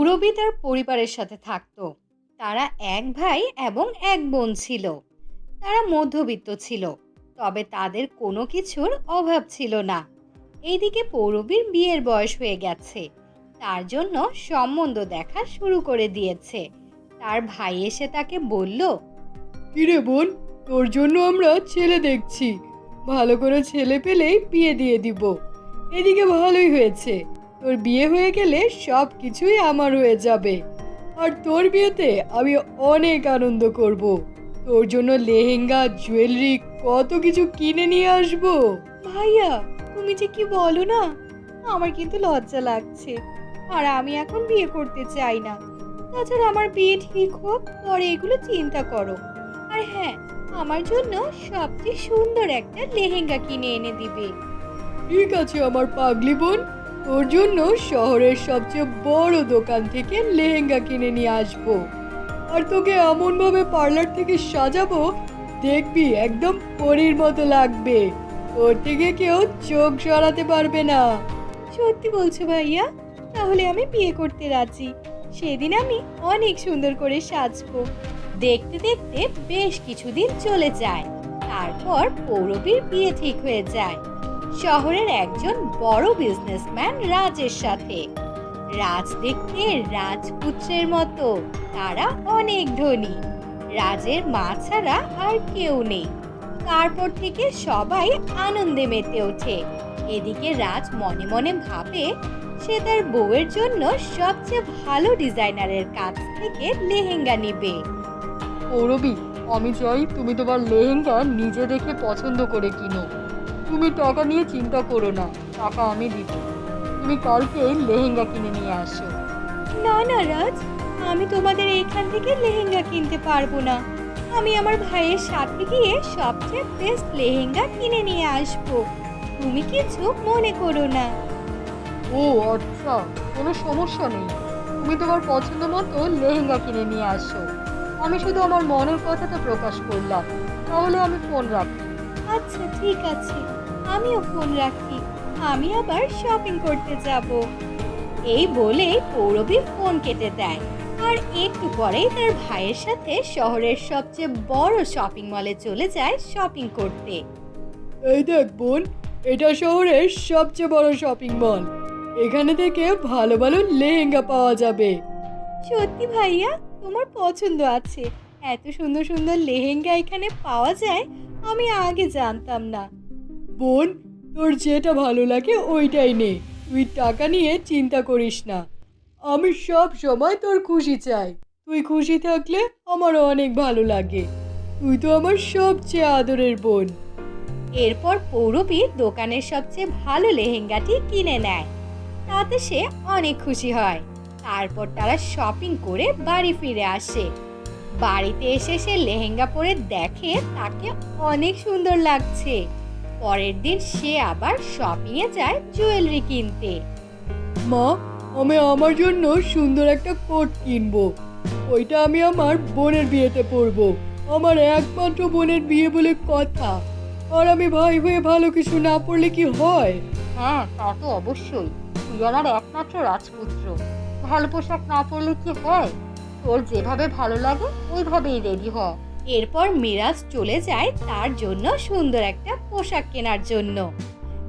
পৌরবী তার পরিবারের সাথে থাকতো। তারা এক ভাই এবং এক বোন ছিল। তারা মধ্যবিত্ত ছিল, তবে তাদের কোনো কিছুর অভাব ছিল না। এইদিকে পৌরবীর বিয়ের বয়স হয়ে গেছে। তার জন্য সম্বন্ধ দেখা শুরু করে দিয়েছে। তার ভাই এসে তাকে বলল, কিরে বোন, তোর জন্য আমরা ছেলে দেখছি। ভালো করে ছেলে পেলেই বিয়ে দিয়ে দিব। এদিকে ভালোই হয়েছে। তোর বিয়ে হয়ে গেলে সব কিছুই আমার হয়ে যাবে। আর তোর বিয়েতে আমি অনেক আনন্দ করব। তোর জন্য লেহেঙ্গা, জুয়েলারি, কত কিছু কিনে নিয়ে আসব। ভাইয়া, তুমি যে কি বলো না? আমার কিন্তু লজ্জা লাগছে। আর আমি এখন বিয়ে করতে চাই না। তাছাড়া আমার বিয়ে ঠিক হোক, পরে এগুলো চিন্তা করো। আর হ্যাঁ আমার জন্য সবচেয়ে সুন্দর একটা লেহেঙ্গা কিনে এনে দিবে। ঠিক আছে, আমার পাগলি বোন। তোর জন্য শহরের সবচেয়ে বড় দোকান থেকে লেহেঙ্গা কিনে নিয়ে আসব। আর তোকে এমন ভাবে পার্লার থেকে সাজাবো, দেখবি একদম পরীর মতো লাগবে। ওর থেকে কেউ চোখ সরাতে পারবে না। সত্যি বলছো ভাইয়া, তাহলে আমি বিয়ে করতে রাজি। সেদিন আমি অনেক সুন্দর করে সাজবো। দেখতে দেখতে বেশ কিছুদিন চলে যায়। তারপর পৌরবীর বিয়ে ঠিক হয়ে যায়। শহরের একজন বড় বিজনেসম্যান রাজের সাথে। রাজ দেখতে রাজপুত্রের মতো, তারা অনেক ধনী। রাজের মা ছাড়া আর কেউ নেই। তারপর থেকে সবাই আনন্দে মেতে ওঠে। এদিকে রাজ মনে মনে ভাবে, সে তার বউয়ের জন্য সবচেয়ে ভালো ডিজাইনারের কাছ থেকে লেহেঙ্গা নিবে। পৌরবী আমি চাই তুমি তোমার লেহেঙ্গা নিজে দেখে পছন্দ করে কিনো। তুমি টাকা নিয়ে চিন্তা করো না টাকা আমি দিব তুমি কালকে লেহেঙ্গা কিনে নিয়ে আসো। না না রাজ আমি তোমাদের এইখান থেকে লেহেঙ্গা কিনতে পারব না। আমি আমার ভাইয়ের সাথে গিয়ে সবচেয়ে বেস্ট লেহেঙ্গা কিনে নিয়ে আসব। তুমি কিছু মনে করো না। ও আচ্ছা কোনো সমস্যা নেই। তুমি তোমার পছন্দ মতো লেহেঙ্গা কিনে নিয়ে আসো। আমি শুধু আমার মনের কথাটা প্রকাশ করলাম। তাহলে আমি ফোন রাখি আচ্ছা ঠিক আছে। আমিও ফোন রাখি। আমি আবার শপিং করতে যাব। এই বলে পৌরবী ফোন কেটে দেয়। আর একটু পরেই তার ভাইয়ের সাথে শহরের সবচেয়ে বড় শপিং মলে চলে যায় শপিং করতে। এই দেখ বোন এটা শহরের সবচেয়ে বড় শপিং মল এখানে থেকে ভালো ভালো লেহেঙ্গা পাওয়া যাবে। সত্যি ভাইয়া তোমার পছন্দ আছে। এত সুন্দর সুন্দর লেহেঙ্গা এখানে পাওয়া যায় আমি আগে জানতাম না। বোন, তোর যেটা ভালো লাগে ওইটাই নে। তুই টাকা নিয়ে চিন্তা করিস না। আমি সব সময় তোর খুশি চাই। তুই খুশি থাকলে আমারও অনেক ভালো লাগে। তুই তো আমার সবচেয়ে আদরের বোন। এরপর পৌরবী দোকানের সবচেয়ে ভালো লেহেঙ্গাটি কিনে নেয়। তাতে সে অনেক খুশি হয়। তারপর তারা শপিং করে বাড়ি ফিরে আসে। বাড়িতে এসে সে লেহেঙ্গা পরে দেখে তাকে অনেক সুন্দর লাগছে। পরের দিন সে আবার শপিংয়ে যায় জুয়েলারি কিনতে। মা আমি আমার জন্য সুন্দর একটা কোট কিনবো। ওইটা আমি আমার বোনের বিয়েতে পরবো। আমার একমাত্র বোনের বিয়ে বলে কথা। আর আমি ভাই হয়ে ভালো কিছু না পড়লে কি হয়? হ্যাঁ তা তো অবশ্যই। তুই আমার একমাত্র রাজপুত্র। ভালো পোশাক না পরলে কি হয়? তোর যেভাবে ভালো লাগে ওইভাবেই রেডি হ। এরপর মিরাজ চলে যায় তার জন্য সুন্দর একটা পোশাক কেনার জন্য।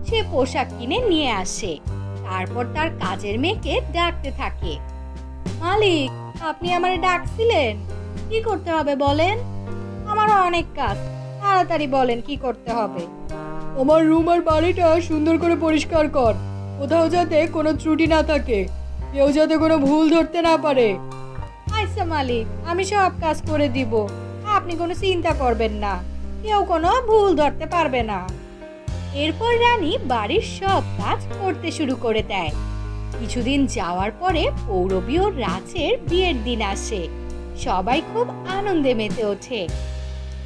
সে পোশাক কিনে নিয়ে আসে। তারপর তার কাজের মেয়েকে ডাকতে থাকে। মালিক আপনি আমারে ডাকছিলেন? কি করতে হবে বলেন? আমারও অনেক কাজ। তাড়াতাড়ি বলেন কি করতে হবে। আমার রুম আর বাড়িটা সুন্দর করে পরিষ্কার কর। কোথাও যাতে কোনো ত্রুটি না থাকে। কেউ যাতে কোনো ভুল ধরতে না পারে। আচ্ছা মালিক আমি সব কাজ করে দিব। আপনি কোনো চিন্তা করবেন না। কেউ কোনো ভুল ধরতে পারবে না। এরপর রানী বাড়ির সব কাজ করতে শুরু করে দেয়। কিছুদিন যাওয়ার পরে পৌরবী ও রাজের বিয়ের দিন আসে। সবাই খুব আনন্দে মেতে ওঠে।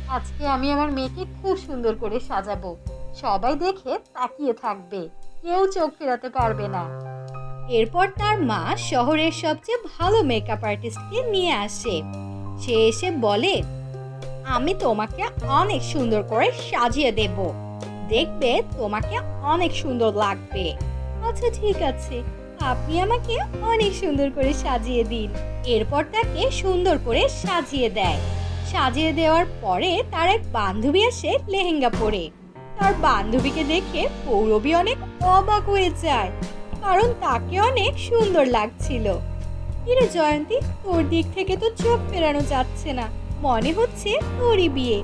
আজকে আমি আমার মেয়েকে খুব সুন্দর করে সাজাবো। সবাই দেখে তাকিয়ে থাকবে। কেউ চোখ ফেরাতে পারবে না। এরপর তার মা শহরের সবচেয়ে ভালো মেকআপ আর্টিস্টকে নিয়ে আসে। সে এসে বলে আমি তোমাকে অনেক সুন্দর করে সাজিয়ে দেব। দেখবে তোমাকে অনেক সুন্দর লাগবে। আচ্ছা ঠিক আছে। আপনি আমাকে অনেক সুন্দর করে সাজিয়ে দিন। এরপর তাকে সুন্দর করে সাজিয়ে দেয়। সাজিয়ে দেওয়ার পরে তার এক বান্ধবী আসে লেহেঙ্গা পরে। তার বান্ধবীকে দেখে পৌরবী অনেক অবাক হয়ে যায়, কারণ তাকে অনেক সুন্দর লাগছিল। কিরে জয়ন্তী, তোর দিক থেকে তো চোখ ফেরানো যাচ্ছে না। মনে হচ্ছে তোরই বিয়ে।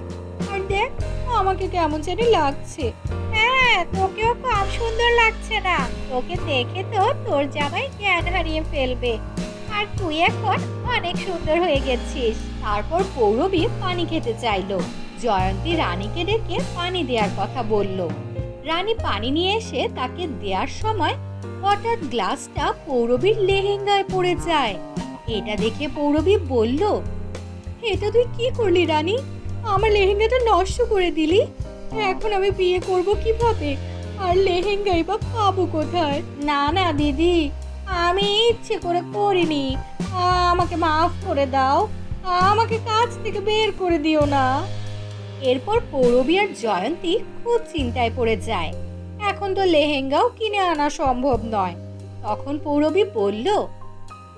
আর দেখ, আমাকে কেমন জানি লাগছে। হ্যাঁ তোকেও কম সুন্দর লাগছে না। তোকে দেখে তো তোর জামাই জ্ঞান হারিয়ে ফেলবে। আর তুই এখন অনেক সুন্দর হয়ে গেছিস। তারপর পৌরবী পানি খেতে চাইলো। জয়ন্তী রানীকে ডেকে পানি দেওয়ার কথা বলল। রানী পানি নিয়ে এসে তাকে দেওয়ার সময় হঠাৎ গ্লাসটা পৌরবীর লেহেঙ্গায় পড়ে যায়। এটা দেখে পৌরবী বলল এটা তুই কি করলি, রানী? আমার লেহেঙ্গাটা নষ্ট করে দিলি। এখন আমি বিয়ে করব কীভাবে? আর লেহেঙ্গাই বা পাবো কোথায়? না না, দিদি, আমি ইচ্ছে করে করিনি আমাকে মাফ করে দাও। আমাকে কাজ থেকে বের করে দিও না। এরপর পৌরবী আর জয়ন্তী খুব চিন্তায় পড়ে যায়। এখন তো লেহেঙ্গাও কিনে আনা সম্ভব নয়। তখন পৌরবী বলল,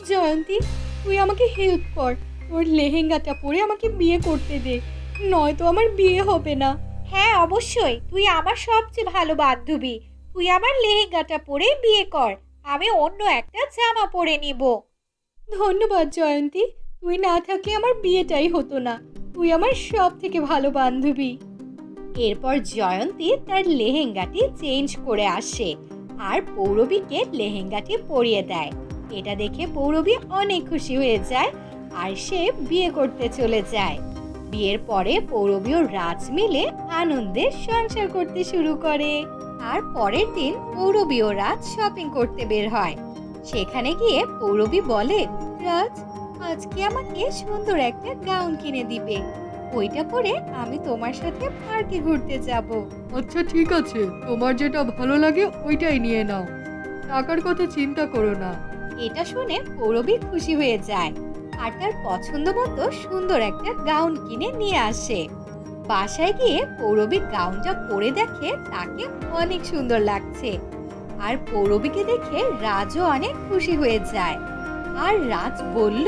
জয়ন্তী, তুই আমাকে হেল্প কর। তোর লেহেঙ্গাটা পরে আমাকে বিয়ে করতে দে। নয়তো আমার বিয়ে হবে না। হ্যাঁ অবশ্যই। তুই আমার সবচেয়ে ভালো বান্ধবী। তুই আমার লেহেঙ্গাটা পরে বিয়ে কর। আমি অন্য একটা জামা পরে নিব। ধন্যবাদ জয়ন্তী। তুই না থাকলে আমার বিয়েটাই হতো না। তুই আমার সব থেকে ভালো বান্ধবী। এরপর জয়ন্তী তার লেহেঙ্গাটি চেঞ্জ করে আসে আর পৌরবীকে লেহেঙ্গাটি পরিয়ে দেয়। এটা দেখে পৌরবী অনেক খুশি হয়ে যায়। আর সে বিয়ে করতে চলে যায়। বিয়ের পরে পৌরবীয় রাজ মিলে আনন্দে সংসার করতে শুরু করে। আর পরের দিন পৌরবীয় রাজ শপিং করতে বের হয়। সেখানে গিয়ে পৌরবী বলে রাজ আজকে আমাকে সুন্দর একটা গাউন কিনে দিবে। ওইটা পরে আমি তোমার সাথে পার্কে ঘুরতে যাব। আচ্ছা ঠিক আছে। তোমার যেটা ভালো লাগে ওইটাই নিয়ে নাও। টাকার কথা চিন্তা করো না। এটা শুনে পৌরবী খুশি হয়ে যায়। আর তার পছন্দ মতো সুন্দর একটা গাউন কিনে নিয়ে আসে। বাসায় গিয়ে পৌরবী গাউনটা পরে দেখে তাকে অনেক সুন্দর লাগছে। আর পৌরবীকে দেখে রাজও অনেক খুশি হয়ে যায়। আর রাজ বলল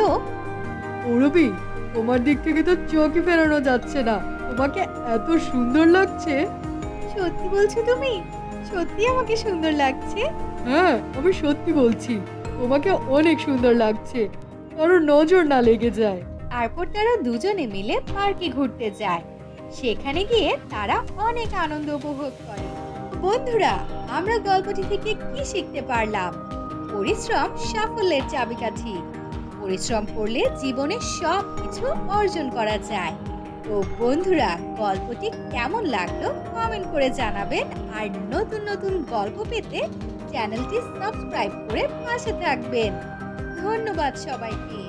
পৌরবী তোমার দিক থেকে তো চোখই ফেরানো যাচ্ছে না। তোমাকে এত সুন্দর লাগছে? সত্যি বলছো তুমি? সত্যি আমাকে সুন্দর লাগছে? হ্যাঁ আমি সত্যি বলছি। তোমাকে অনেক সুন্দর লাগছে। কারও নজর না লেগে যায়। তারপর তারা দুজনে মিলে পার্কে ঘুরতে যায়। সেখানে গিয়ে তারা অনেক আনন্দ উপভোগ করে। বন্ধুরা, আমরা গল্পটি থেকে কি শিখতে পারলাম? পরিশ্রম সাফল্যের চাবিকাঠি। পরিশ্রম করলে জীবনে সব কিছু অর্জন করা যায়। তো বন্ধুরা, গল্পটি কেমন লাগল কমেন্ট করে জানাবেন। আর নতুন নতুন গল্প পেতে চ্যানেলটি সাবস্ক্রাইব করে পাশে থাকবেন। ধন্যবাদ সবাইকে।